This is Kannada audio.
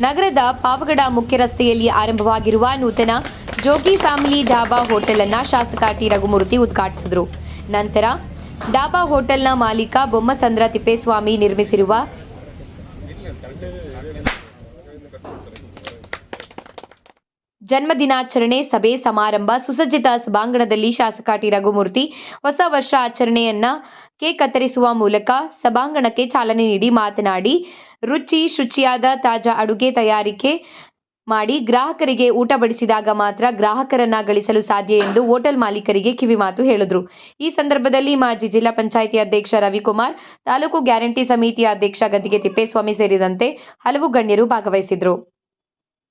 ನಗರದ ಪಾವಗಡ ಮುಖ್ಯ ರಸ್ತೆಯಲ್ಲಿ ಆರಂಭವಾಗಿರುವ ನೂತನ ಜೋಗಿ ಫ್ಯಾಮಿಲಿ ಡಾಬಾ ಹೋಟೆಲ್ ಅನ್ನ ಶಾಸಕ ಟಿ ರಘುಮೂರ್ತಿ ಉದ್ಘಾಟಿಸಿದರು. ನಂತರ ಡಾಬಾ ಹೋಟೆಲ್ನ ಮಾಲೀಕ ಬೊಮ್ಮಸಂದ್ರ ತಿಪ್ಪೇಸ್ವಾಮಿ ನಿರ್ಮಿಸಿರುವ ಜನ್ಮದಿನಾಚರಣೆ ಸಭೆ ಸಮಾರಂಭ ಸುಸಜ್ಜಿತ ಸಭಾಂಗಣದಲ್ಲಿ ಶಾಸಕ ಟಿ ರಘುಮೂರ್ತಿ ಹೊಸ ವರ್ಷ ಆಚರಣೆಯನ್ನ ಕೇಕ್ ಕತ್ತರಿಸುವ ಮೂಲಕ ಸಭಾಂಗಣಕ್ಕೆ ಚಾಲನೆ ನೀಡಿ ಮಾತನಾಡಿ ರುಚಿ ಶುಚಿಯಾದ ತಾಜಾ ಅಡುಗೆ ತಯಾರಿಕೆ ಮಾಡಿ ಗ್ರಾಹಕರಿಗೆ ಊಟ ಬಡಿಸಿದಾಗ ಮಾತ್ರ ಗ್ರಾಹಕರನ್ನ ಗಳಿಸಲು ಸಾಧ್ಯ ಎಂದು ಹೋಟೆಲ್ ಮಾಲೀಕರಿಗೆ ಕಿವಿಮಾತು ಹೇಳಿದ್ರು. ಈ ಸಂದರ್ಭದಲ್ಲಿ ಮಾಜಿ ಜಿಲ್ಲಾ ಪಂಚಾಯಿತಿ ಅಧ್ಯಕ್ಷ ರವಿಕುಮಾರ್, ತಾಲೂಕು ಗ್ಯಾರಂಟಿ ಸಮಿತಿಯ ಅಧ್ಯಕ್ಷ ಗದ್ದಿಗೆ ತಿಪ್ಪೇಸ್ವಾಮಿ ಸೇರಿದಂತೆ ಹಲವು ಗಣ್ಯರು ಭಾಗವಹಿಸಿದ್ರು.